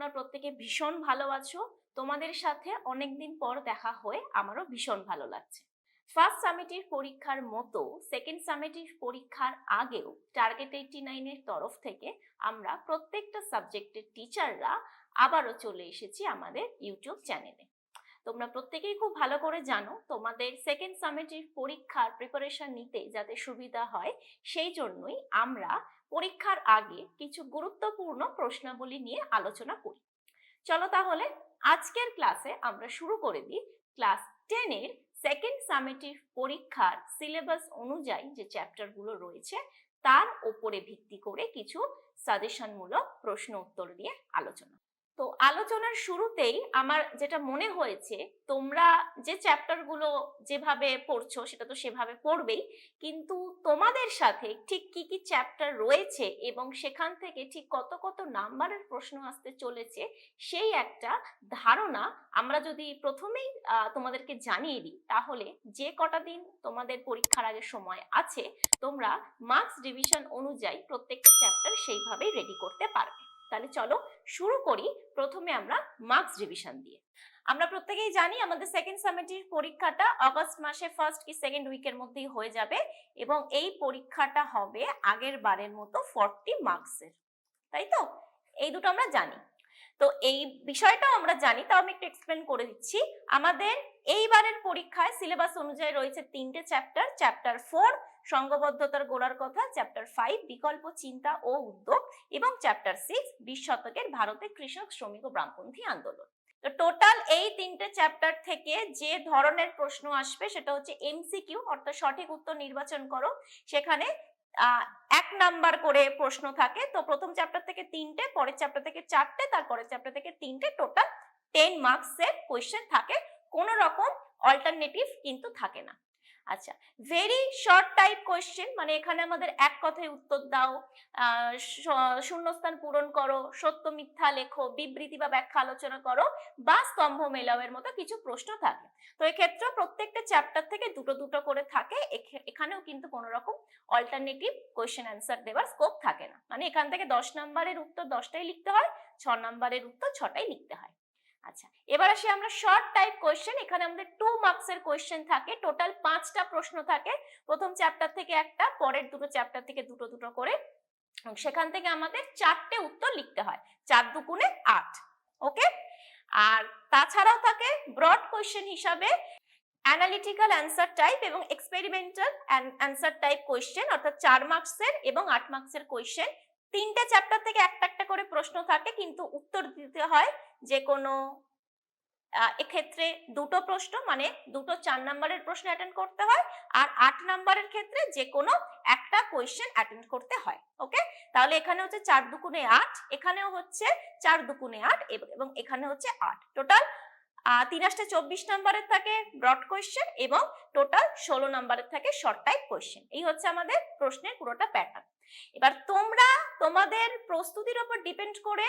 তোমরা প্রত্যেকে ভীষণ ভালো আছো। তোমাদের সাথে অনেকদিন পর দেখা হয়ে আমারও ভীষণ ভালো লাগছে। ফার্স্ট সামিটির পরীক্ষার মতো সেকেন্ড সামিটির পরীক্ষার আগেও টার্গেট এইটি নাইনের তরফ থেকে আমরা প্রত্যেকটা সাবজেক্টের টিচাররা আবারও চলে এসেছি আমাদের ইউটিউব চ্যানেলে তোমরা প্রত্যেকেই খুব ভালো করে জানো, তোমাদের সেকেন্ড সামিটির পরীক্ষার প্রিপারেশন নিতে যাতে সুবিধা হয়, সেই জন্যই আমরা পরীক্ষার আগে কিছু গুরুত্বপূর্ণ প্রশ্নাবলী নিয়ে আলোচনা করি। চলো তাহলে আজকের ক্লাসে আমরা শুরু করে দিই। ক্লাস টেনের সেকেন্ড সামেটিভ পরীক্ষার সিলেবাস অনুযায়ী যে চ্যাপ্টারগুলো রয়েছে, তার ওপরে ভিত্তি করে কিছু সাজেশনমূলক প্রশ্ন উত্তর নিয়ে আলোচনা। তো আলোচনার শুরুতেই আমার যেটা মনে হয়েছে, তোমরা যে চ্যাপ্টারগুলো যেভাবে পড়ছো সেটা তো সেভাবে পড়বেই, কিন্তু তোমাদের সাথে ঠিক কি কি চ্যাপ্টার রয়েছে এবং সেখান থেকে ঠিক কত কত নাম্বারের প্রশ্ন আসতে চলেছে, সেই একটা ধারণা আমরা যদি প্রথমেই তোমাদেরকে জানিয়ে দিই, তাহলে যে কটা দিন তোমাদের পরীক্ষার আগে সময় আছে, তোমরা মার্কস ডিভিশন অনুযায়ী প্রত্যেকটা চ্যাপ্টার সেইভাবেই রেডি করতে পারবে। তাহলে চলো শুরু করি প্রথমে আমরা মার্কস ডিভিশন দিয়ে। আমরা প্রত্যেকেই জানি আমাদের সেকেন্ড সামিটির পরীক্ষাটা আগস্ট মাসে ফার্স্ট কি সেকেন্ড উইকের মধ্যেই হয়ে যাবে এবং এই পরীক্ষাটা হবে আগের বারের মতো ফর্টি মার্কসের তাই তো? এই দুটো আমরা জানি। তো এই বিষয়টাও আমরা জানি, তাও আমি একটু এক্সপ্লেন করে দিচ্ছি। আমাদের এইবারের পরীক্ষায় সিলেবাস অনুযায়ী রয়েছে তিনটে চ্যাপ্টার চ্যাপ্টার ফোর সংঘবদ্ধতার গোড়ার কথা চ্যাপ্টার ফাইভ বিকল্প চিন্তা ও উদ্যোগ এবং চ্যাপ্টার সিক্স বিশ শতকের ভারতে কৃষক, শ্রমিক ও ব্রাহ্মণী আন্দোলন। তো টোটাল এই তিনটে চ্যাপ্টার থেকে যে ধরনের প্রশ্ন আসবে সেটা হচ্ছে এমসিকিউ অর্থাৎ সঠিক উত্তর নির্বাচন করো। সেখানে এক নাম্বার করে প্রশ্ন থাকে। তো প্রথম চ্যাপ্টার থেকে তিনটে, পরের চ্যাপ্টার থেকে চারটে, তারপরের চ্যাপ্টার থেকে তিনটে টোটাল টেন মার্কসের কোয়েশ্চেন থাকে। কোনো রকম অল্টারনেটিভ কিন্তু থাকে না। আচ্ছা ভেরি শর্ট টাইপ কোয়েশ্চেন মানে এখানে আমাদের এক কথায় উত্তর দাও। শূন্যস্থান পূরণ করো, সত্য মিথ্যা লেখো, বিবৃতি বা ব্যাখ্যা আলোচনা করো, বা স্তম্ভ মেলাওয়ের মতো কিছু প্রশ্ন থাকে। তো এক্ষেত্রে প্রত্যেকটা চ্যাপ্টার থেকে দুটো দুটো করে থাকে, এখে- এখানেও কিন্তু কোনো রকম অল্টারনেটিভ কোয়েশ্চেন অ্যান্সার দেওয়ার স্কোপ থাকে না। মানে এখান থেকে দশ নম্বরের উত্তর দশটাই লিখতে হয়, ছ নম্বরের উত্তর ছটাই লিখতে হয়। আচ্ছা এবার আসি আমরা শর্ট টাইপ কোয়েশ্চেন এখানে আমাদের টু মার্কসের কোয়েশ্চেন থাকে টোটাল পাঁচটা প্রশ্ন থাকে, প্রথম চ্যাপ্টার থেকে একটা, পরের দুটো চ্যাপ্টার থেকে দুটো দুটো করে সেখান থেকে আমাদের চারটে উত্তর লিখতে হয়, চার দুগুণে আট ওকে আর তাছাড়াও থাকে ব্রড কোয়েশ্চেন হিসাবে অ্যানালিটিক্যাল অ্যান্সার টাইপ এবং এক্সপেরিমেন্টাল অ্যান্সার টাইপ কোয়েশ্চেন অর্থাৎ চার মার্কসের এবং আট মার্কসের কোয়েশ্চেন তিনটে চ্যাপ্টার থেকে একটা একটা করে প্রশ্ন থাকে, কিন্তু উত্তর দিতে হয় যে কোনো এক্ষেত্রে দুটো প্রশ্ন মানে দুটো চার নাম্বারের প্রশ্ন অ্যাটেন্ড করতে হয় আর আট নাম্বারের ক্ষেত্রে যে কোনো একটা কোয়েশ্চেন অ্যাটেন্ড করতে হয় ওকে তাহলে এখানে হচ্ছে চার দুকুনে আট, এখানেও হচ্ছে চার দুকুনে আট, এবং এখানে হচ্ছে আট। টোটাল তিন আসতে চব্বিশ নাম্বারের থাকে ব্রড কোয়েশ্চেন এবং টোটাল ষোলো নাম্বারের থাকে শর্ট টাইপ কোয়েশ্চেন এই হচ্ছে আমাদের প্রশ্নের পুরোটা প্যাটার্ন এবার তোমরা তোমাদের প্রস্তুতির ওপর ডিপেন্ড করে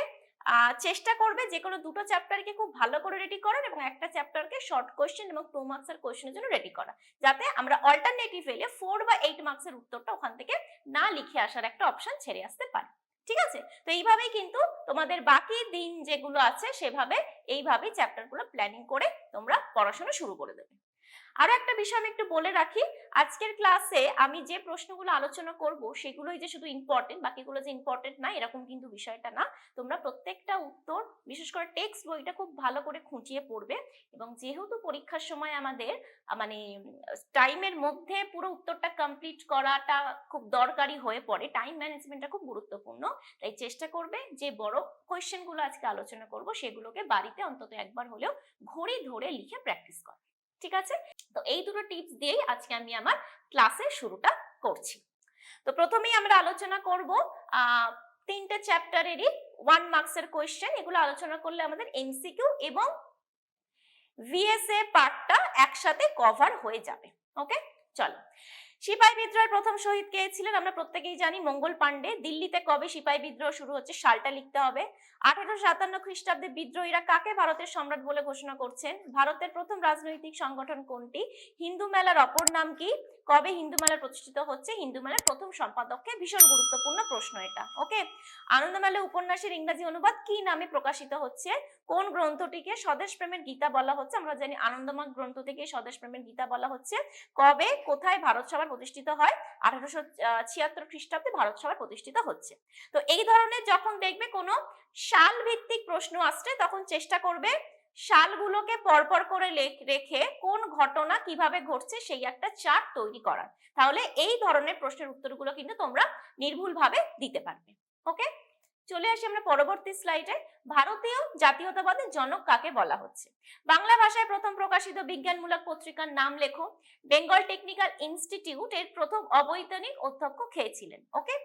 চেষ্টা করবে যে কোনো দুটো চ্যাপ্টারকে খুব ভালো করে রেডি করার এবং একটা চ্যাপ্টারকে শর্ট কোয়েশ্চেন এবং টু মার্কসের কোয়েশ্চেনের জন্য রেডি করা। যাতে আমরা অল্টারনেটিভ এলে ফোর বা এইট মার্কসের উত্তরটা ওখান থেকে না লিখে আসার একটা অপশন ছেড়ে আসতে পারে। ঠিক আছে? তো এইভাবেই কিন্তু তোমাদের বাকি দিন যেগুলো আছে সেভাবে এইভাবেই চ্যাপ্টারগুলো প্ল্যানিং করে তোমরা পড়াশোনা শুরু করে দেবে। আরও একটা বিষয় আমি একটু বলে রাখি। আজকের ক্লাসে আমি যে প্রশ্নগুলো আলোচনা করব, সেগুলোই যে শুধু ইম্পর্টেন্ট বাকিগুলো যে ইম্পর্টেন্ট না, এরকম কিন্তু বিষয়টা না। তোমরা প্রত্যেকটা উত্তর, বিশেষ করে টেক্সট বইটা খুব ভালো করে খুঁটিয়ে পড়বে এবং যেহেতু পরীক্ষার সময় আমাদের মানে টাইমের মধ্যে পুরো উত্তরটা কমপ্লিট করাটা খুব দরকারি হয়ে পড়ে। টাইম ম্যানেজমেন্টটা খুব গুরুত্বপূর্ণ। তাই চেষ্টা করবে যে বড় কোয়েশ্চেনগুলো আজকে আলোচনা করব, সেগুলোকে বাড়িতে অন্তত একবার হলেও ঘড়ি ধরে লিখে প্র্যাকটিস কর ঠিক আছে? তো এই দুটো টিপস দিয়েই আজকে আমি আমার ক্লাসে শুরুটা করছি। তো প্রথমেই আমরা আলোচনা করব তিনটে চ্যাপ্টারেরই ওয়ান মার্কসের কোয়েশ্চেন এগুলো আলোচনা করলে আমাদের এমসিকিউ এবং ভিএসএ পার্টটা একসাথে কভার হয়ে যাবে। ওকে চলো। সিপাহী বিদ্রোহের প্রথম শহীদ কে ছিলেন আমরা প্রত্যেকেই জানি, মঙ্গল পাণ্ডে। দিল্লিতে কবে সিপাহী বিদ্রোহ শুরু হচ্ছে সালটা লিখতে হবে। আঠারোশো সাতান্ন খ্রিস্টাব্দে বিদ্রোহীরা কাকে ভারতের সম্রাট বলে ঘোষণা করছেন? ভারতের প্রথম রাজনৈতিক সংগঠন কোনটি? হিন্দু মেলার অপর নাম কি? কবে হিন্দু মেলা প্রতিষ্ঠিত হচ্ছে? হিন্দু মেলার প্রথম সম্পাদককে ভীষণ গুরুত্বপূর্ণ প্রশ্ন এটা, ওকে? আনন্দমেলা উপন্যাসের ইংরাজি অনুবাদ কি নামে প্রকাশিত হচ্ছে? কোন গ্রন্থটিকে স্বদেশ প্রেমের গীতা বলা হচ্ছে? আমরা জানি আনন্দময় গ্রন্থ থেকে স্বদেশ প্রেমের গীতা বলা হচ্ছে। কবে? কোথায়? ভারত সভা প্রতিষ্ঠিত হয়। আঠারোশো ছিয়াত্তর খ্রিস্টাব্দে ভারত সভা প্রতিষ্ঠিত হচ্ছে। তো এই ধরনের যখন দেখবে কোনো সাল ভিত্তিক প্রশ্ন আসছে, তখন চেষ্টা করবে সালগুলোকে পরপর করে রেখে কোন ঘটনা কীভাবে ঘটছে সেই একটা চার্ট তৈরি করার। তাহলে এই ধরনের প্রশ্নের উত্তরগুলো কিন্তু তোমরা নির্ভুলভাবে দিতে পারবে। ওকে? চলে আসি আমরা পরবর্তী স্লাইডে ভারতীয় জাতীয়তাবাদের জনক কাকে বলা হচ্ছে? বাংলা ভাষায় প্রথম প্রকাশিত বিজ্ঞানমূলক পত্রিকার নাম লেখো। বেঙ্গল টেকনিক্যাল ইনস্টিটিউট এর প্রথম অবৈতনিক অধ্যক্ষ খেয়েছিলেন ওকে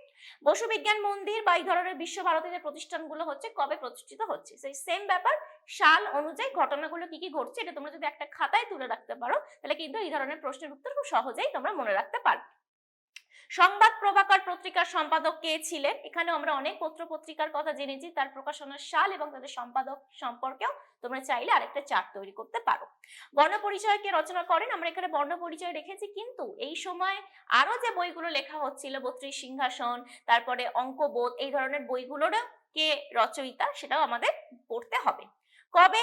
বসু বিজ্ঞান মন্দির বা এই ধরনের বিশ্বভারতী যে প্রতিষ্ঠানগুলো হচ্ছে, কবে প্রতিষ্ঠিত হচ্ছে? সেই সেম ব্যাপার, সাল অনুযায়ী ঘটনাগুলো কি কি ঘটছে, এটা তোমরা যদি একটা খাতায় তুলে রাখতে পারো, তাহলে কিন্তু এই ধরনের প্রশ্নের উত্তর খুব সহজেই তোমরা মনে রাখতে পারবে। সংবাদ প্রভাকর পত্রিকার সম্পাদক কে ছিলেন? এখানে আমরা অনেক পত্র পত্রিকার কথা জেনেছি, তার প্রকাশনার সাল এবং তাদের সম্পাদক সম্পর্কেও তোমরা চাইলে আরেকটা চার্ট তৈরি করতে পারো। বর্ণপরিচয় কে রচনা করেন, আমরা এখানে বর্ণপরিচয় রেখেছি, কিন্তু এই সময় আরও যে বইগুলো লেখা হচ্ছিল, বত্রিশ সিংহাসন, তারপরে অঙ্কবোধ, এই ধরনের বইগুলোরও কে রচয়িতা সেটাও আমাদের পড়তে হবে। কবে?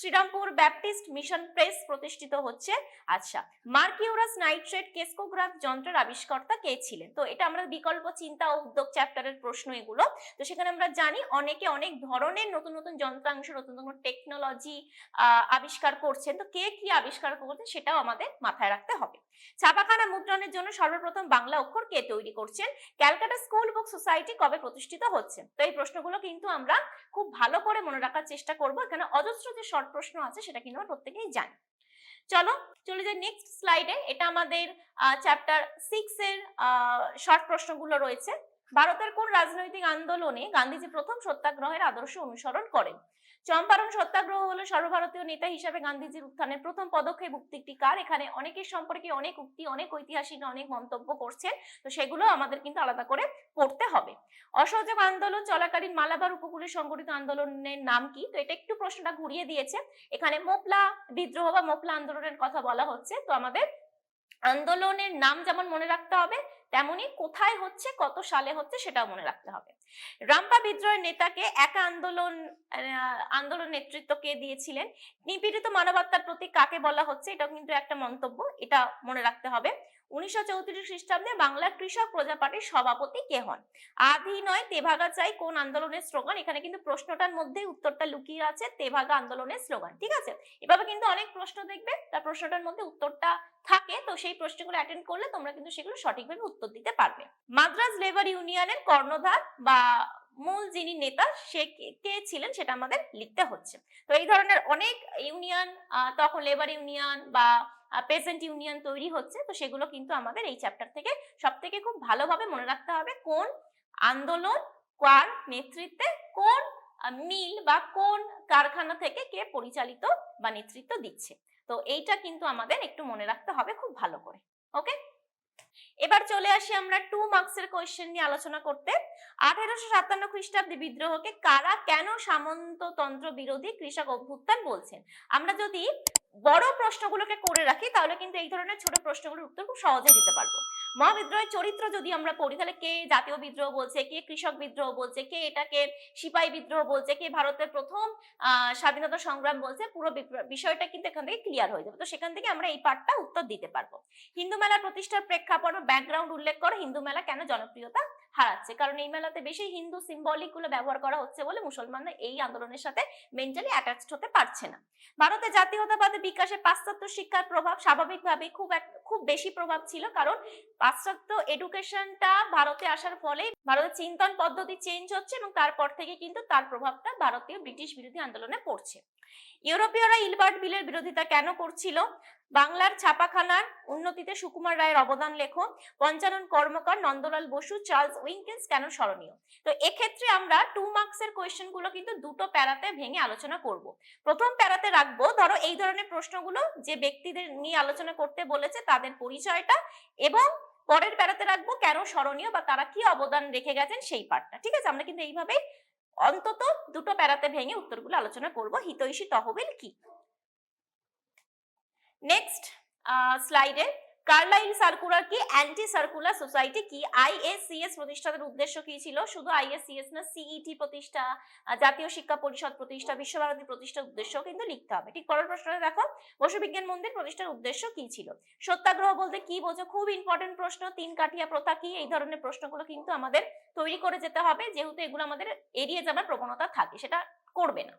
শ্রীরামপুর ব্যাপটিস্ট মিশন প্রেস প্রতিষ্ঠিত হচ্ছে। আচ্ছা মার্কিউরাস নাইট্রেট কেসকোগ্রাফ যন্ত্রের আবিষ্কর্তা কে ছিলেন? তো এটা আমরা বিকল্প চিন্তা ও উদ্যোগ চ্যাপ্টারের প্রশ্ন এগুলো। তো সেখানে আমরা জানি অনেকে অনেক ধরনের নতুন নতুন যন্ত্রাংশ, নতুন নতুন টেকনোলজি আবিষ্কার করছেন। তো কে কি আবিষ্কার করছেন সেটাও আমাদের মাথায় রাখতে হবে। ছাপাখানা মুদ্রণের জন্য সর্বপ্রথম বাংলা অক্ষর কে তৈরি করছেন? ক্যালকাটা স্কুল বুক সোসাইটি কবে প্রতিষ্ঠিত হচ্ছে? তো এই প্রশ্নগুলো কিন্তু আমরা খুব ভালো করে মনে রাখার চেষ্টা করব। এখানে অজস্র যে শর্ট প্রশ্ন আছে, সেটা কিন্তু আমরা প্রত্যেকেই জানি। চলো, চলে যাই নেক্সট স্লাইডে এটা আমাদের চ্যাপ্টার সিক্স এর শর্ট প্রশ্নগুলো রয়েছে। ভারতের কোন রাজনৈতিক আন্দোলনে গান্ধীজি প্রথম সত্যাগ্রহের আদর্শ অনুসরণ করেন? চম্পারণ সত্যাগ্রহ হলো সর্বভারতীয় নেতা হিসাবে গান্ধীজির উত্থানের প্রথম পদক্ষেপ উক্তিটি কার? এখানে অনেকের সম্পর্কে অনেক উক্তি, অনেক ঐতিহাসিক, অনেক মন্তব্য করছেন। তো সেগুলো আমাদের কিন্তু আলাদা করে পড়তে হবে। অসহযোগ আন্দোলন চলাকালীন মালাবার উপকূলে সংগঠিত আন্দোলনের নাম কি? তো এটা একটু প্রশ্নটা ঘুরিয়ে দিয়েছে। এখানে মোপলা বিদ্রোহ বা মোপলা আন্দোলনের কথা বলা হচ্ছে। তো আমাদের আন্দোলনের নাম যেমন মনে রাখতে হবে তেমনি কোথায় হচ্ছে, কত সালে হচ্ছে সেটাও মনে রাখতে হবে। রাম্পা বিদ্রোহের নেতাকে একা আন্দোলন আন্দোলন নেতৃত্ব কে দিয়েছিলেন? নিপীড়িত মানবতার প্রতি কাকে বলা হচ্ছে? এটাও কিন্তু একটা মন্তব্য, এটা মনে রাখতে হবে। উনিশশো চৌত্রিশ খ্রিস্টাব্দে বাংলা কৃষক প্রজা পার্টির সভাপতি কে হন? আধি নয়, তেভাগা চাই কোন আন্দোলনের স্লোগান? এখানে কিন্তু প্রশ্নটার মধ্যে উত্তরটা লুকিয়ে আছে, তেভাগা আন্দোলনের স্লোগান, ঠিক আছে? এভাবে কিন্তু অনেক প্রশ্ন দেখবে, তার প্রশ্নটার মধ্যে উত্তরটা থাকে, তো সেই প্রশ্নগুলো অ্যাটেন্ড করলে তোমরা কিন্তু সেগুলো সঠিকভাবে উত্তর দিতে পারবে। মাদ্রাজ লেবার ইউনিয়নের কর্ণধার বা মূল যিনি নেতা, সে কে- ছিলেন সেটা আমাদের লিখতে হচ্ছে। তো এই ধরনের অনেক ইউনিয়ন তখন লেবার ইউনিয়ন বা পেসেন্ট ইউনিয়ন তৈরি হচ্ছে, তো সেগুলো কিন্তু আমাদের এই চ্যাপ্টার থেকে সব থেকে খুব ভালোভাবে মনে রাখতে হবে কোন আন্দোলন, কার নেতৃত্বে কোন মিল বা কোন কারখানা থেকে কে পরিচালিত বা নেতৃত্ব দিচ্ছে। তো এইটা কিন্তু আমাদের একটু মনে রাখতে হবে খুব ভালো করে। ওকে? এবার চলে আসি আমরা টু মার্কসের কোয়েশ্চেন নিয়ে আলোচনা করতে। আঠারোশো সাতান্ন খ্রিস্টাব্দে বিদ্রোহকে কারা কেন সামন্ততন্ত্র বিরোধী কৃষক অভ্যুত্থান বলছেন? আমরা যদি বড় প্রশ্নগুলোকে করে রাখি, তাহলে কিন্তু এই ধরনের ছোট প্রশ্নগুলোর উত্তর খুব সহজেই দিতে পারব। মহাবিদ্রোহের চরিত্র যদি আমরা পড়ি, তাহলে কে জাতীয় বিদ্রোহ বলছে, কে কৃষক বিদ্রোহ বলছে, কে এটাকে সিপাহী বিদ্রোহ বলছে, কে ভারতের প্রথম স্বাধীনতা সংগ্রাম বলছে, পুরো বিষয়টা কিন্তু এখান থেকে ক্লিয়ার হয়ে যাবে। তো সেখান থেকে আমরা এই পার্টটা উত্তর দিতে পারব। হিন্দু মেলা প্রতিষ্ঠার প্রেক্ষাপট ব্যাকগ্রাউন্ড উল্লেখ করো। হিন্দু মেলা কেন জনপ্রিয়তা হারাচ্ছে। কারণ এই মেলাতে বেশি হিন্দু সিম্বলিকগুলো ব্যবহার করা হচ্ছে বলে মুসলমানরা এই আন্দোলনের সাথে মেন্টালি অ্যাটাচড হতে পারছে না। ভারতে জাতীয়তাবাদের বিকাশে পাশ্চাত্য শিক্ষার প্রভাব স্বাভাবিকভাবে খুব খুব বেশি প্রভাব ছিল। কারণ পাশ্চাত্য এডুকেশনটা ভারতে আসার ফলে ভারতের চিন্তন পদ্ধতি চেঞ্জ হচ্ছে এবং তারপর থেকে কিন্তু তার প্রভাবটা ভারতীয় ব্রিটিশ বিরোধী আন্দোলনে পড়ছে। ইউরোপীয়রা ইলবার্ট বিলের বিরোধিতা কেন করছিল? বাংলার ছাপাখানার উন্নতিতে সুকুমার রায়ের অবদান লেখো। পঞ্চানন কর্মকার নন্দলাল বসু, চার্লস উইঙ্কেলস কেন স্মরণীয়? তো এক্ষেত্রে আমরা টু মার্কসের কোয়েশ্চেনগুলো কিন্তু দুটো প্যারাতে ভেঙে আলোচনা করব। প্রথম প্যারাতে রাখব, ধরো এই ধরনের প্রশ্নগুলো যে ব্যক্তিদের নিয়ে আলোচনা করতে বলেছে তাদের পরিচয়টা এবং পরের প্যারাতে রাখব কেন স্মরণীয় বা তারা কি অবদান রেখে গেছেন সেই পার্টটা ঠিক আছে? আমরা কিন্তু এইভাবেই অন্তত দুটো প্যারাতে ভেঙে উত্তরগুলো আলোচনা করব। হিতৈষী তহবিল কি? নেক্সট স্লাইডে কার্লাইল সার্কুলার কি? অ্যান্টি সার্কুলার সোসাইটি কি? আইএসসিএস প্রতিষ্ঠানের উদ্দেশ্য কি ছিল? শুধু আইএসসিএস না সিইটি প্রতিষ্ঠা জাতীয় শিক্ষা পরিষদ প্রতিষ্ঠা, বিশ্বভারতী প্রতিষ্ঠার উদ্দেশ্য কিন্তু লিখতে হবে। ঠিক পরের প্রশ্নটা দেখো। বসু বিজ্ঞান মন্দির প্রতিষ্ঠার উদ্দেশ্য কি ছিল? সত্যাগ্রহ বলতে কি বোঝো? খুব ইম্পর্টেন্ট প্রশ্ন। তিন কাঠিয়া প্রথা কি? এই ধরনের প্রশ্নগুলো কিন্তু আমাদের তৈরি করে যেতে হবে। যেহেতু এগুলো আমাদের এড়িয়ে যাবার প্রবণতা থাকে, সেটা করবে না।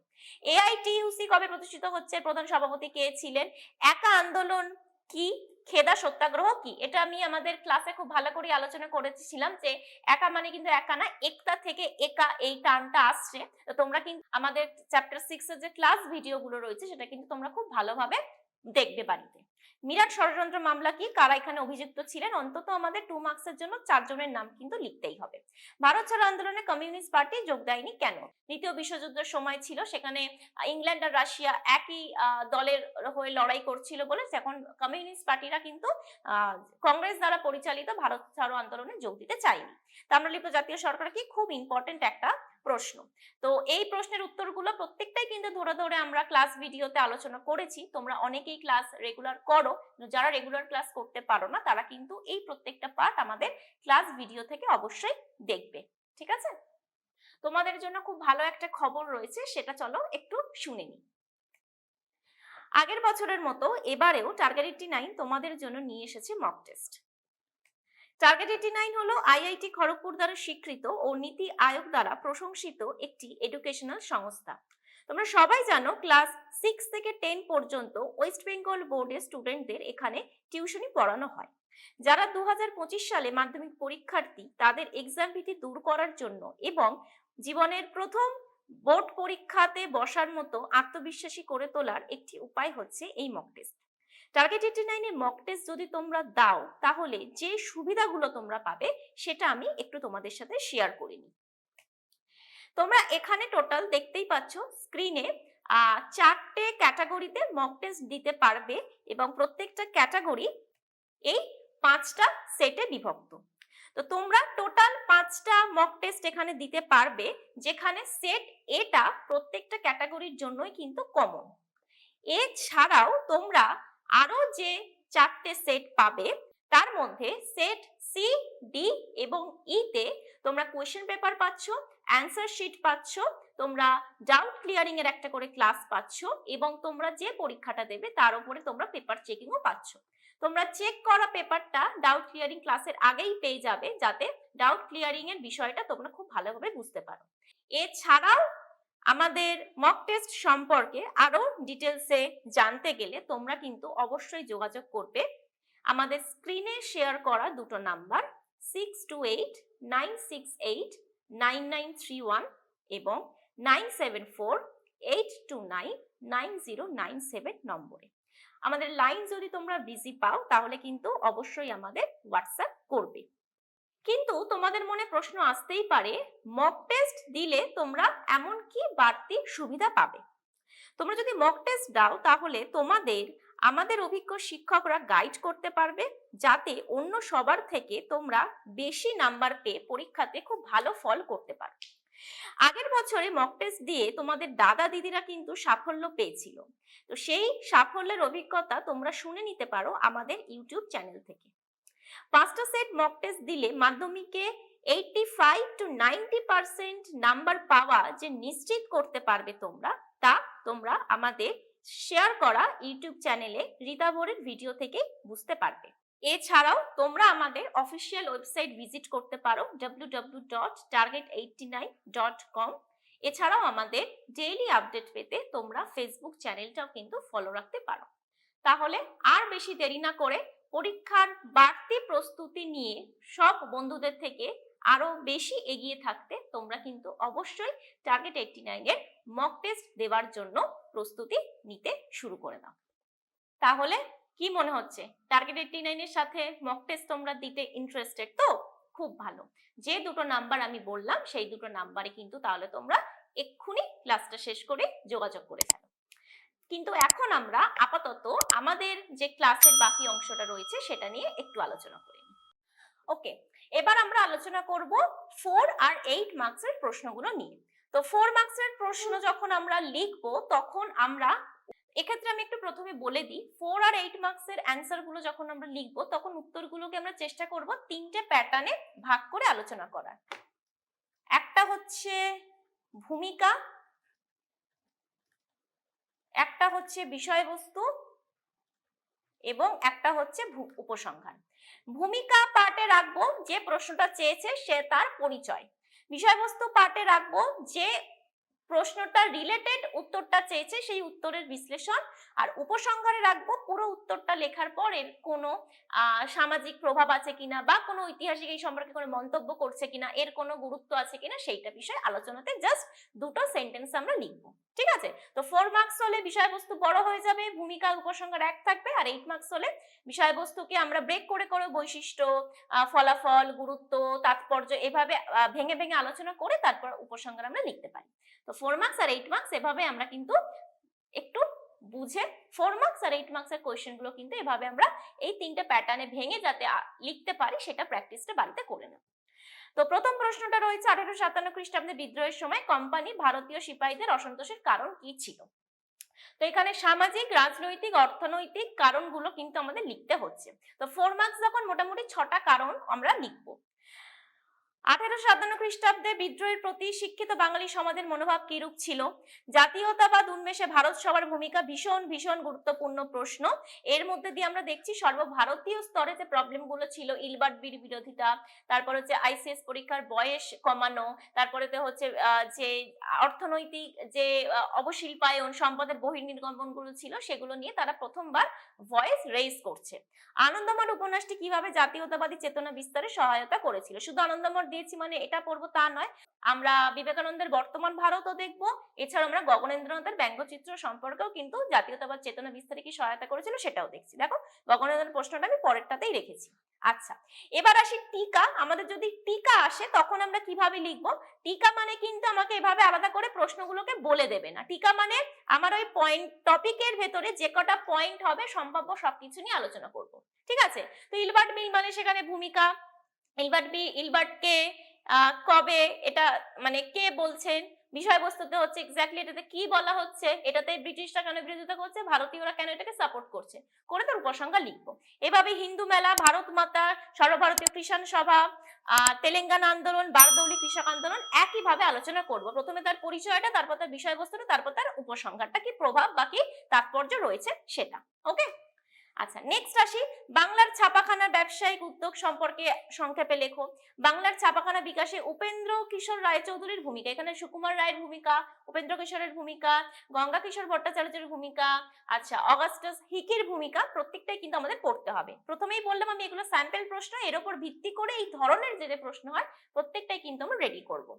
এআইটিইউসি কবে প্রতিষ্ঠিত হচ্ছে? প্রধান সভাপতি কে ছিলেন? একা আন্দোলন কি খেদা সত্যাগ্রহ কি? এটা আমি আমাদের ক্লাসে খুব ভালো করে আলোচনা করেছিলাম যে একা মানে কিন্তু একা না একটা থেকে একা এই টার্মটা আসছে। তো তোমরা কিন্তু আমাদের চ্যাপ্টার সিক্স এর যে ক্লাস ভিডিওগুলো রয়েছে, সেটা কিন্তু তোমরা খুব ভালোভাবে দেখবে বাড়িতে। মিরাট ষড়যন্ত্র মামলা কি? কারা এখানে অভিযুক্ত ছিলেন? অন্তত আমাদের টু মার্কসের জন্য চারজনের নাম কিন্তু লিখতেই হবে। ভারত ছাড়ো আন্দোলনে কমিউনিস্ট পার্টি যোগ দেয়নি কেন? দ্বিতীয় বিশ্বযুদ্ধের সময় ছিল, সেখানে ইংল্যান্ড আর রাশিয়া একই দলের হয়ে লড়াই করছিল বলে এখন কমিউনিস্ট পার্টিরা কিন্তু কংগ্রেস দ্বারা পরিচালিত ভারত ছাড়ো আন্দোলনে যোগ দিতে চায়নি। তাম্রলিপ্ত জাতীয় সরকার কি খুব ইম্পর্টেন্ট একটা প্রশ্ন। তো এই প্রশ্নের উত্তরগুলো প্রত্যেকটাই কিন্তু ধরে ধরে আমরা ক্লাস ভিডিওতে আলোচনা করেছি। তোমরা অনেকেই ক্লাস রেগুলার করো। যারা রেগুলার ক্লাস করতে পারো না, তারা কিন্তু এই প্রত্যেকটা পার্ট আমাদের ক্লাস ভিডিও থেকে অবশ্যই দেখবে। ঠিক আছে? তোমাদের জন্য খুব ভালো একটা খবর রয়েছে, সেটা চলো একটু শুনে নিই। আগের বছরের মতো এবারেও টার্গেট নাইন তোমাদের জন্য নিয়ে এসেছে mock test target eighty nine হলো আইআইটি খড়গপুর দ্বারা স্বীকৃত ও নীতি আয়োগ দ্বারা প্রশংসিত একটি এডুকেশনাল সংস্থা। তোমরা সবাই জানো ক্লাস সিক্স থেকে টেন পর্যন্ত ওয়েস্ট বেঙ্গল বোর্ডের স্টুডেন্টদের এখানে টিউশনি পড়ানো হয়। যারা দু হাজার পঁচিশ সালে মাধ্যমিক পরীক্ষার্থী, তাদের এক্সাম ভীতি দূর করার জন্য এবং জীবনের প্রথম বোর্ড পরীক্ষাতে বসার মতো আত্মবিশ্বাসী করে তোলার একটি উপায় হচ্ছে এই মক টেস্ট টার্গেট এইটি নাইনে মক টেস্ট যদি তোমরা দাও, তাহলে যে সুবিধাগুলো তোমরা পাবে, সেটা আমি একটু তোমাদের সাথে শেয়ার করে নিই। তোমরা এখানে টোটাল দেখতেই পাচ্ছ স্ক্রিনে চারটে ক্যাটাগরিতে মক টেস্ট দিতে পারবে এবং প্রত্যেকটা ক্যাটাগরি এই পাঁচটা সেটে বিভক্ত। তো তোমরা টোটাল পাঁচটা মক টেস্ট এখানে দিতে পারবে, যেখানে সেট এটা প্রত্যেকটা ক্যাটাগরির জন্যই কিন্তু কমন এছাড়াও তোমরা আরও যে চারটে সেট পাবে, তার মধ্যে সেট সি ডি এবং ই তে তোমরা কোয়েশ্চেন পেপার পাচ্ছ অ্যান্সার শিট পাচ্ছ, তোমরা ডাউট ক্লিয়ারিং এর একটা করে ক্লাস পাচ্ছ এবং তোমরা যে পরীক্ষাটা দেবে তার উপরে তোমরা পেপার চেকিংও পাচ্ছ। তোমরা চেক করা পেপারটা ডাউট ক্লিয়ারিং ক্লাসের আগেই পেয়ে যাবে যাতে ডাউট ক্লিয়ারিং এর বিষয়টা তোমরা খুব ভালোভাবে বুঝতে পারো। এছাড়াও আমাদের মক টেস্ট সম্পর্কে আরও ডিটেলসে জানতে গেলে তোমরা কিন্তু অবশ্যই যোগাযোগ করবে। আমাদের স্ক্রিনে শেয়ার করা দুটো number six two eight nine six eight nine nine three one এবং nine seven four eight two nine nine zero nine seven নম্বরে। আমাদের লাইন যদি তোমরা বিজি পাও, তাহলে কিন্তু অবশ্যই আমাদের হোয়াটসঅ্যাপ করবে। কিন্তু তোমাদের মনে প্রশ্ন আসতেই পারে মক টেস্ট দিলে তোমরা এমন কি বাড়তি সুবিধা পাবে? তোমরা যদি মক টেস্ট দাও, তাহলে তোমাদের, আমাদের অভিজ্ঞ শিক্ষকরা গাইড করতে পারবে, যাতে অন্য সবার থেকে তোমরা বেশি নাম্বার পেয়ে পরীক্ষাতে খুব ভালো ফল করতে পারো। আগের বছরে মক টেস্ট দিয়ে তোমাদের দাদা দিদিরা কিন্তু সাফল্য পেয়েছিল। তো সেই সাফল্যের অভিজ্ঞতা তোমরা শুনে নিতে পারো আমাদের ইউটিউব চ্যানেল থেকে। পাঁচটা সেট মক টেস্ট দিলে মাধ্যমিকে eighty five to ninety percent number পাওয়া যে নিশ্চিত করতে পারবে তোমরা, তা তোমরা আমাদের শেয়ার করা ইউটিউব চ্যানেলে রিতাবোরের ভিডিও থেকে বুঝতে পারবে। এছাড়াও তোমরা আমাদের অফিসিয়াল ওয়েবসাইট ভিজিট করতে পারো www.target89.com এছাড়াও আমাদের ডেইলি আপডেট পেতে তোমরা ফেসবুক চ্যানেলটাও কিন্তু ফলো রাখতে পারো। তাহলে আর বেশি দেরি না করে পরীক্ষার বাড়তি প্রস্তুতি নিয়ে সব বন্ধুদের থেকে আরও বেশি এগিয়ে থাকতে তোমরা কিন্তু অবশ্যই টার্গেট এইটটি নাইনের মক টেস্ট দেওয়ার জন্য প্রস্তুতি নিতে শুরু করে দাও। তাহলে কি মনে হচ্ছে? টার্গেট এইটটি নাইনের সাথে মক টেস্ট তোমরা দিতে ইন্টারেস্টেড তো? খুব ভালো। যে দুটো নাম্বার আমি বললাম, সেই দুটো নাম্বারে কিন্তু তাহলে তোমরা এক্ষুনি ক্লাসটা শেষ করে যোগাযোগ করে ফেলো। কিন্তু এখন আমরা আপাতত আমাদের যে ক্লাসের বাকি অংশটা রয়েছে সেটা নিয়ে একটু আলোচনা করি। ওকে, এবার আমরা আলোচনা করব ফোর আর এইট মার্কসের প্রশ্নগুলো নিয়ে। তো ফোর মার্কসের প্রশ্ন যখন আমরা লিখব, তখন আমরা এক্ষেত্রে আমি একটু প্রথমে বলে দিই ফোর আর এইট মার্কসের অ্যান্সারগুলো যখন আমরা লিখব, তখন উত্তরগুলোকে আমরা চেষ্টা করব তিনটে প্যাটার্নে ভাগ করে আলোচনা করার। একটা হচ্ছে ভূমিকা একটা হচ্ছে বিষয়বস্তু এবং একটা হচ্ছে উপসংখ্যান ভূমিকা পার্টে রাখব যে প্রশ্নটা চেয়েছে সে তার পরিচয়। বিষয়বস্তু পার্টে রাখব যে প্রশ্নটা রিলেটেড উত্তরটা চেয়েছে, সেই উত্তরের বিশ্লেষণ। আর উপসংহারে রাখব, পুরো উত্তরটা লেখার পর কোনো সামাজিক প্রভাব আছে কিনা বা কোনো ঐতিহাসিক এই সম্পর্কে কোনো মন্তব্য করছে কিনা, এর কোনো গুরুত্ব আছে কিনা, সেইটা বিষয়ে আলোচনাতে জাস্ট দুটো সেন্টেন্স আমরা লিখব। ঠিক আছে? তো ফোর মার্কস হলে বিষয়বস্তু বড় হয়ে যাবে, ভূমিকা উপসংহার এক থাকবে, আর এইট মার্কস হলে বিষয়বস্তুকে আমরা ব্রেক করে করে বৈশিষ্ট্য ফলাফল, গুরুত্ব, তাৎপর্য এভাবে ভেঙে ভেঙে আলোচনা করে তারপর উপসংহার আমরা লিখতে পারি। তো ফোর মার্কস আর এইট মার্কস এভাবে আমরা কিন্তু একটু বুঝে ফোর মার্কস আর এইট মার্কস এর কোয়েশ্চেনগুলো কিন্তু এভাবে আমরা এই তিনটে প্যাটার্নে ভেঙে যাতে লিখতে পারি, সেটা প্র্যাকটিসটা বাড়িতে করে নেব। তো প্রথম প্রশ্নটা রয়েছে, আঠারো সাতান্ন খ্রিস্টাব্দে বিদ্রোহের সময় কোম্পানি ভারতীয় সিপাহীদের অসন্তোষের কারণ কি ছিল? তো এখানে সামাজিক, রাজনৈতিক, অর্থনৈতিক কারণগুলো কিন্তু আমাদের লিখতে হচ্ছে। তো ফোর মার্কস যখন মোটামুটি ছটা কারণ আমরা লিখব আঠেরো সাতান্ন খ্রিস্টাব্দে বিদ্রোহের প্রতি শিক্ষিত বাঙালি সমাজের মনোভাব কিরূপ ছিল? জাতীয়তাবাদ উন্মেষে ভারত সবার ভূমিকা ভীষণ ভীষণ গুরুত্বপূর্ণ প্রশ্ন। এর মধ্যে দিয়ে আমরা দেখছি সর্বভারতীয় স্তরে যে প্রবলেমগুলো ছিল, ইলবার্ট বির বিরোধিতা, তারপর হচ্ছে আইসিএস পরীক্ষার বয়স কমানো, তারপরেতে হচ্ছে যে অর্থনৈতিক যে অবশিল্পায়ন, সম্পদের বহির্নির্গমনগুলো ছিল, সেগুলো নিয়ে তারা প্রথমবার ভয়েস রেজ করছে। আনন্দমঠ উপন্যাসটি কীভাবে জাতীয়তাবাদী চেতনা বিস্তারে সহায়তা করেছিল? শুধু আনন্দমঠ দিয়েছি মানে এটা পড়ব তা নয়। আমরা বিবেকানন্দের বর্তমান ভারতও দেখব। এছাড়া আমরা গগনেন্দ্রনাথের ব্যঙ্গচিত্র সম্পর্কেও কিন্তু জাতীয়তাবাদ, চেতনা বিস্তারে কি সহায়তা করেছিল সেটাও দেখছি। দেখো গগনেন্দ্রের প্রশ্নটা আমি পরেরটাতেই রেখেছি। আচ্ছা এবার আসি টিকা। আমাদের যদি টিকা আসে, তখন আমরা কীভাবে লিখব? টিকা মানে কিন্তু আমাকে এভাবে আলাদা করে প্রশ্নগুলোকে বলে দেবে না। টিকা মানে আমার ওই পয়েন্ট, টপিকের ভেতরে যে কটা পয়েন্ট হবে, সম্ভাব্য সবকিছু নিয়ে আলোচনা করব। ঠিক আছে? তো ইলবার্ট মিল মানে সেখানে ভূমিকা ইলবার্ট বি ইলবার্টকে আহ, কবে এটা মানে কে বলছেন? বিষয়বস্তুতে হচ্ছে এক্স্যাক্টলি এটাতে কি বলা হচ্ছে? এটাতে ব্রিটিশরা কেন বিরোধিতা করছে? ভারতীয়রা কেন এটাকে সাপোর্ট করছে? করে তার উপসংখ্যা লিখব। এভাবে হিন্দু মেলা ভারত মাতা সর্বভারতীয় কৃষাণ সভা তেলেঙ্গানা আন্দোলন বারদৌলি কৃষক আন্দোলন একইভাবে আলোচনা করব। প্রথমে তার পরিচয়টা তারপর তার বিষয়বস্তুটা তারপর তার উপসংহারটা কি প্রভাব বা কি তাৎপর্য রয়েছে সেটা ওকে আচ্ছা নেক্সট আসি। বাংলার ছাপাখানার ব্যবসায়িক উদ্যোগ সম্পর্কে সংক্ষেপে লেখো। বাংলার ছাপাখানা বিকাশে উপেন্দ্র কিশোর রায়চৌধুরীর ভূমিকা। এখানে সুকুমার রায়ের ভূমিকা, উপেন্দ্র কিশোরের ভূমিকা, গঙ্গা কিশোর ভট্টাচার্যের ভূমিকা আচ্ছা অগাস্টাস হিকের ভূমিকা প্রত্যেকটাই কিন্তু আমাদের পড়তে হবে। প্রথমেই বললাম আমি এগুলো স্যাম্পল প্রশ্ন, এর উপর ভিত্তি করে এই ধরনের যে যে প্রশ্ন হয়, প্রত্যেকটাই কিন্তু আমরা রেডি করব।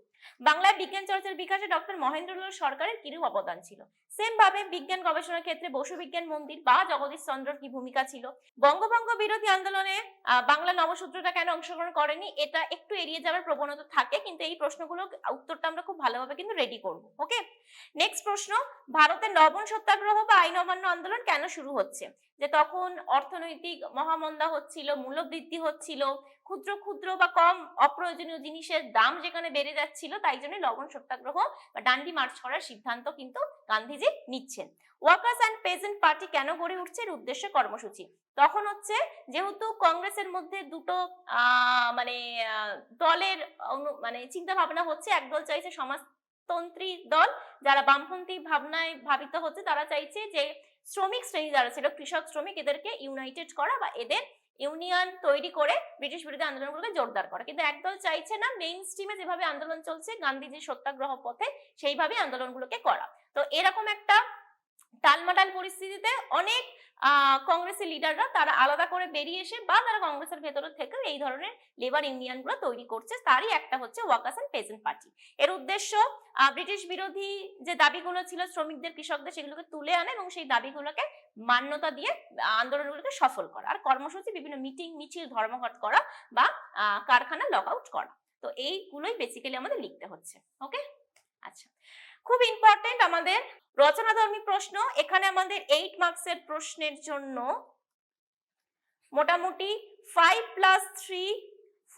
বাংলায় বিজ্ঞান চর্চার বিকাশে ডক্টর মহেন্দ্রলাল সরকারের কিরূপ অবদান ছিল? সেম ভাবে বিজ্ঞান গবেষণার ক্ষেত্রে বসু বিজ্ঞান মন্দির বা জগদীশ চন্দ্রর কি ভূমিকা ছিল। বঙ্গভঙ্গ বিরোধী আন্দোলনে বাংলা নবসূত্রটা কেন অংশগ্রহণ করেনি, এটা একটু এড়িয়ে যাওয়ার প্রবণতা থাকে, কিন্তু এই প্রশ্নগুলো উত্তরটা আমরা খুব ভালোভাবে কিন্তু রেডি করব ওকে নেক্সট প্রশ্ন, ভারতের লবণ সত্যাগ্রহ বা আইন অমান্য আন্দোলন কেন শুরু হচ্ছে? যে তখন অর্থনৈতিক মহামন্দা হচ্ছিল, মূল্যবৃদ্ধি হচ্ছিল, ক্ষুদ্র ক্ষুদ্র বা কম অপ্রয়োজনীয় জিনিসের দাম যেখানে বেড়ে যাচ্ছিল, তাই জন্য লবণ সত্যাগ্রহ বা ডান্ডি মার্চ করার সিদ্ধান্ত কিন্তু গান্ধীজি নিচ্ছেন। ওয়ার্কার্স অ্যান্ড পেজেন্ট পার্টি কেন গড়ে উঠছে? এর উদ্দেশ্য কর্মসূচি। তখন হচ্ছে যেহেতু কংগ্রেসের মধ্যে দুটো মানে দলের মানে চিন্তা ভাবনা হচ্ছে, একদল চাইছে সমাজতন্ত্রী দল, যারা বামপন্থী ভাবনায় ভাবিত হচ্ছে, তারা চাইছে যে শ্রমিক শ্রেণি যারা ছিল, কৃষক, শ্রমিক, এদেরকে ইউনাইটেড করা বা এদের ইউনিয়ন তৈরি করে ব্রিটিশ বিরোধী আন্দোলনগুলোকে জোরদার করা। কিন্তু একদল চাইছে না মেইন স্ট্রিমে যেভাবে আন্দোলন চলছে, গান্ধীজির সত্যাগ্রহ পথে সেইভাবে আন্দোলনগুলোকে করা। তো এরকম একটা টালমাটাল পরিস্থিতিতে অনেক আহ, কংগ্রেসি লিডাররা তারা আলাদা করে বেরিয়ে এসে বা তারা কংগ্রেসের ভেতরে থেকে এই ধরনের লেবার ইউনিয়নগুলো তৈরি করছে। তারই একটা হচ্ছে ওয়ার্কার্স এন্ড পেজেন্ট পার্টি এর উদ্দেশ্য ব্রিটিশ বিরোধী যে দাবিগুলো ছিল শ্রমিকদের কৃষকদের সেগুলোকে তুলে আনে এবং সেই দাবিগুলোকে মান্যতা দিয়ে আন্দোলনগুলোকে সফল করা। আর কর্মসূচি বিভিন্ন মিটিং মিছিল ধর্মঘট করা বা কারখানা লক আউট করা। তো এইগুলোই বেসিক্যালি আমাদের লিখতে হচ্ছে। ওকে আচ্ছা। খুব ইম্পর্টেন্ট আমাদের রচনাধর্মী প্রশ্ন। এখানে আমাদের এইট মার্কসের প্রশ্নের জন্য মোটামুটি five plus three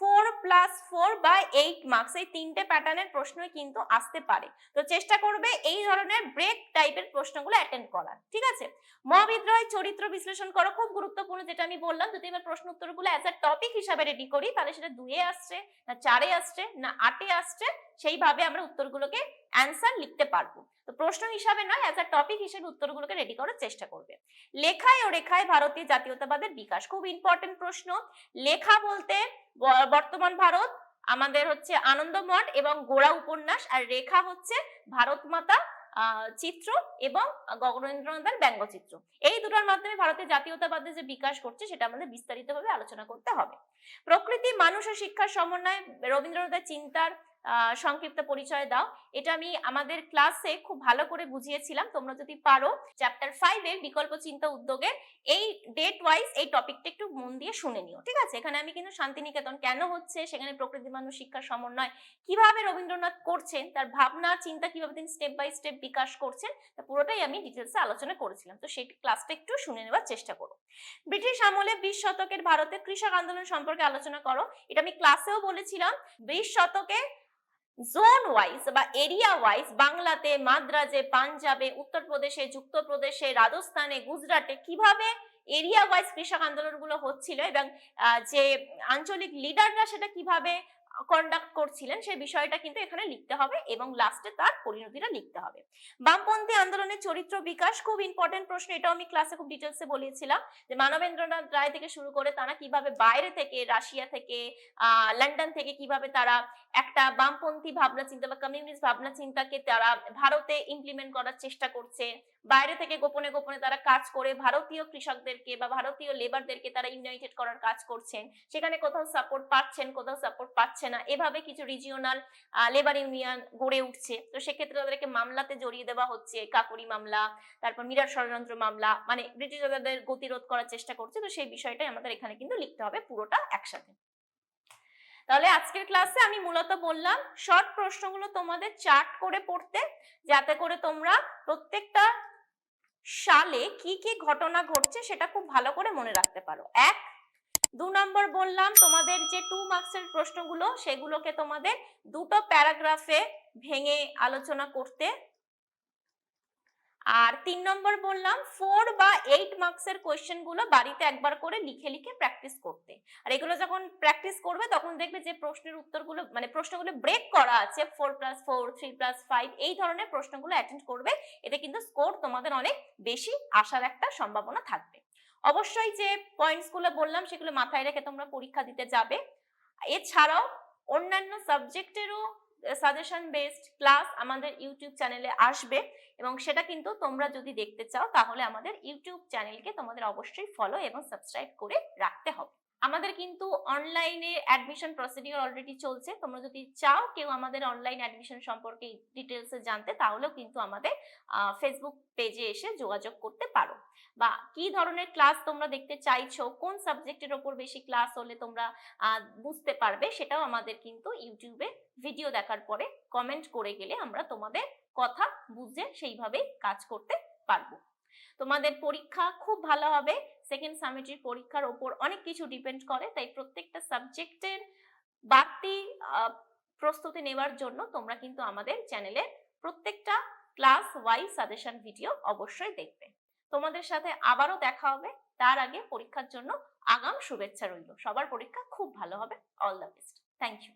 four plus four বা এইট মার্কস এই তিনটে প্যাটার্নের প্রশ্নই কিন্তু আসতে পারে। তো চেষ্টা করবে এই ধরনের ব্রেক টাইপের প্রশ্নগুলো অ্যাটেন্ড করার, ঠিক আছে? মহাবিদ্রোহের চরিত্র বিশ্লেষণ করো, খুব গুরুত্বপূর্ণ যেটা আমি বললাম। যদি এবার প্রশ্ন উত্তরগুলো অ্যাজ আ টপিক হিসাবে রেডি করি, তাহলে সেটা দুয়ে আসছে, না চারে আসছে, না আটে আসছে। সেইভাবে আমরা উত্তরগুলোকে অ্যান্সার লিখতে পারব। তো প্রশ্ন হিসাবে নয় অ্যাজ আ টপিক হিসেবে উত্তরগুলোকে রেডি করার চেষ্টা করবে। লেখায় ও রেখায় ভারতীয় জাতীয়তাবাদের বিকাশ, খুব ইম্পর্টেন্ট প্রশ্ন। লেখা বলতে বর্তমান ভারত, আমাদের হচ্ছে আনন্দমঠ এবং গোড়া উপন্যাস, আর রেখা হচ্ছে ভারত মাতা চিত্র এবং গগনেন্দ্রনাথের ব্যঙ্গচিত্র। এই দুটোর মাধ্যমে ভারতের জাতীয়তাবাদের যে বিকাশ করছে সেটা আমাদের বিস্তারিতভাবে আলোচনা করতে হবে। প্রকৃতি, মানুষ ও শিক্ষার সমন্বয়ে রবীন্দ্রনাথের চিন্তার সংক্ষিপ্ত পরিচয় দাও। এটা আমি আমাদের ক্লাসে খুব ভালো করে বুঝিয়েছিলাম। তোমরা যদি পারো চ্যাপ্টার ফাইভ এর বিকল্প চিন্তা উদ্যোগে এই ডেট ওয়াইজ এই টপিকটা একটু মন দিয়ে শুনে নিও। ঠিক আছে? এখানে আমি কিন্তু শান্তিনিকেতন কেন হচ্ছে, সেখানে প্রকৃতি মানুষ শিক্ষার সমন্বয় কীভাবে রবীন্দ্রনাথ করছেন, তার ভাবনা, চিন্তা কীভাবে তিনি স্টেপ বাই স্টেপ বিকাশ করছেন, তা পুরোটাই আমি ডিটেলসে আলোচনা করেছিলাম। তো সেই ক্লাসটা একটু শুনে নেওয়ার চেষ্টা করো। ব্রিটিশ আমলে বিশ শতকের ভারতের কৃষক আন্দোলন সম্পর্কে আলোচনা করো। এটা আমি ক্লাসেও বলেছিলাম। বিশ শতকে জোন ওয়াইজ বা এরিয়া ওয়াইজ বাংলাতে, মাদ্রাজে, পাঞ্জাবে, উত্তরপ্রদেশে, যুক্তপ্রদেশে, রাজস্থানে, গুজরাটে কীভাবে এরিয়া ওয়াইজ কৃষক আন্দোলনগুলো হচ্ছিল এবং যে আঞ্চলিক লিডাররা সেটা কীভাবে কন্ডাক্ট করছিলেন, সেই বিষয়টা কিন্তু এখানে লিখতে হবে এবং লাস্টে তার পরিণতিটা লিখতে হবে। বামপন্থী আন্দোলনের চরিত্র বিকাশ, খুব ইম্পর্টেন্ট প্রশ্ন, এটাও আমি ক্লাসে খুব ডিটেলসে বলেছিলাম, যে মানবেন্দ্রনাথ রায় থেকে শুরু করে তারা কীভাবে বাইরে থেকে, রাশিয়া থেকে লন্ডন থেকে কীভাবে তারা একটা বামপন্থী ভাবনা চিন্তা বা কমিউনিস্ট ভাবনা চিন্তাকে তারা ভারতে ইমপ্লিমেন্ট করার চেষ্টা করছে, বাইরে থেকে গোপনে গোপনে তারা কাজ করে ভারতীয় কৃষকদেরকে বা ভারতীয় লেবারদেরকে তারা ইউনাইটেড করার কাজ করছেন, সেখানে কোথাও সাপোর্ট পাচ্ছেন, কোথাও সাপোর্ট পাচ্ছে না। এভাবে কিছু রিজিওনাল লেবার ইউনিয়ন গড়ে উঠছে। তো সেক্ষেত্রে তাদেরকে মামলাতে জড়িয়ে দেওয়া হচ্ছে। কাকুরি মামলা, তারপর মিরার ষড়যন্ত্র মামলা মানে ব্রিটিশদের গতিরোধ করার চেষ্টা করছে। তো সেই বিষয়টাই আমাদের এখানে কিন্তু লিখতে হবে পুরোটা একসাথে। তাহলে আজকের ক্লাসে আমি মূলত বললাম শর্ট প্রশ্নগুলো তোমাদের চার্ট করে পড়তে, যাতে করে তোমরা প্রত্যেকটা সালে কি কি ঘটনা ঘটছে সেটা খুব ভালো করে মনে রাখতে পারো। এক দু নম্বর বললাম, তোমাদের যে টু মার্কসের প্রশ্নগুলো, সেগুলোকে তোমাদের দুটো প্যারাগ্রাফে ভেঙে আলোচনা করতে। আর তিন নম্বর বললাম ফোর বা এইট মার্কসের কোয়েশ্চেনগুলো বাড়িতে একবার করে লিখে লিখে প্র্যাকটিস করতে। আর এগুলো যখন প্র্যাকটিস করবে, তখন দেখবে যে প্রশ্নের উত্তরগুলো মানে প্রশ্নগুলো ব্রেক করা আছে four plus four three plus five এই ধরনের প্রশ্নগুলো অ্যাটেন্ড করবে। এতে কিন্তু স্কোর তোমাদের অনেক বেশি আসার একটা সম্ভাবনা থাকবে। অবশ্যই যে পয়েন্টসগুলো বললাম, সেগুলো মাথায় রেখে তোমরা পরীক্ষা দিতে যাবে। এছাড়াও অন্যান্য সাবজেক্টেরও সাজেশন বেসড ক্লাস আমাদের ইউটিউব চ্যানেলে আসবে এবং সেটা কিন্তু তোমরা যদি দেখতে চাও, তাহলে আমাদের ইউটিউব চ্যানেলকে তোমাদের অবশ্যই ফলো এবং সাবস্ক্রাইব করে রাখতে হবে। আমাদের কিন্তু অনলাইনে অ্যাডমিশন প্রসিডিওর অলরেডি চলছে। তোমরা যদি চাও কেউ আমাদের অনলাইন অ্যাডমিশন সম্পর্কে ডিটেলসে জানতে, তাহলেও কিন্তু আমাদের ফেসবুক পেজে এসে যোগাযোগ করতে পারো। বা কি ধরনের ক্লাস তোমরা দেখতে চাইছো, কোন সাবজেক্টের ওপর বেশি ক্লাস হলে তোমরা বুঝতে পারবে, সেটাও আমাদের কিন্তু ইউটিউবে ভিডিও দেখার পরে কমেন্ট করে গেলে আমরা তোমাদের কথা বুঝে সেইভাবে কাজ করতে পারব। তোমাদের পরীক্ষা খুব ভালো হবে। সেকেন্ড সামিটির পরীক্ষার ওপর অনেক কিছু ডিপেন্ড করে, তাই প্রত্যেকটা সাবজেক্টের বাড়তি প্রস্তুতি নেওয়ার জন্য তোমরা কিন্তু আমাদের চ্যানেলের প্রত্যেকটা ক্লাস ওয়াই সাজেশন ভিডিও অবশ্যই দেখবে। তোমাদের সাথে আবারও দেখা হবে, তার আগে পরীক্ষার জন্য আগাম শুভেচ্ছা রইল। সবার পরীক্ষা খুব ভালো হবে। All the best thank you